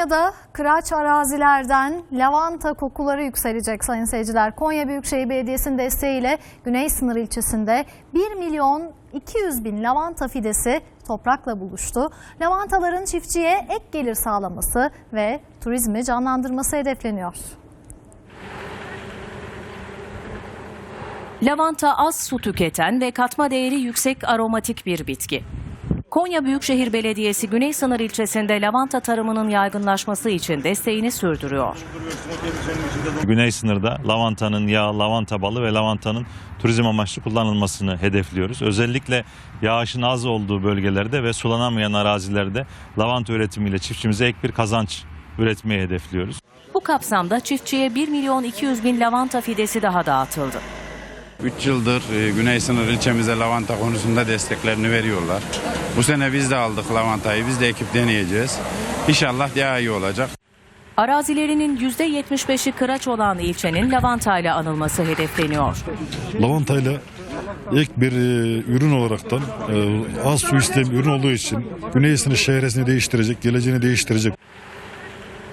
Konya'da kıraç arazilerden lavanta kokuları yükselecek sayın seyirciler. Konya Büyükşehir Belediyesi'nin desteğiyle Güney Sınır ilçesinde 1 milyon 200 bin lavanta fidesi toprakla buluştu. Lavantaların çiftçiye ek gelir sağlaması ve turizmi canlandırması hedefleniyor. Lavanta az su tüketen ve katma değeri yüksek aromatik bir bitki. Konya Büyükşehir Belediyesi Güney Sınır ilçesinde lavanta tarımının yaygınlaşması için desteğini sürdürüyor. Güney sınırda lavantanın yağı, lavanta balı ve lavantanın turizm amaçlı kullanılmasını hedefliyoruz. Özellikle yağışın az olduğu bölgelerde ve sulanamayan arazilerde lavanta üretimiyle çiftçimize ek bir kazanç üretmeyi hedefliyoruz. Bu kapsamda çiftçiye 1 milyon 200 bin lavanta fidesi daha dağıtıldı. 3 yıldır e, Güney Sınır ilçemize lavanta konusunda desteklerini veriyorlar. Bu sene biz de aldık lavantayı, biz de ekip deneyeceğiz. İnşallah daha iyi olacak. Arazilerinin %75'i kıraç olan ilçenin lavantayla anılması hedefleniyor. lavantayla ek bir e, ürün olaraktan e, az su isteyen ürün olduğu için Güneyisini şehresini değiştirecek, geleceğini değiştirecek.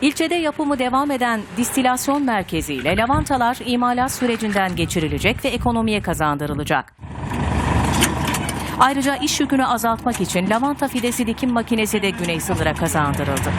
İlçede yapımı devam eden distilasyon merkezi ile lavantalar imalat sürecinden geçirilecek ve ekonomiye kazandırılacak. Ayrıca iş yükünü azaltmak için lavanta fidesi dikim makinesi de Güney Sınır'a kazandırıldı.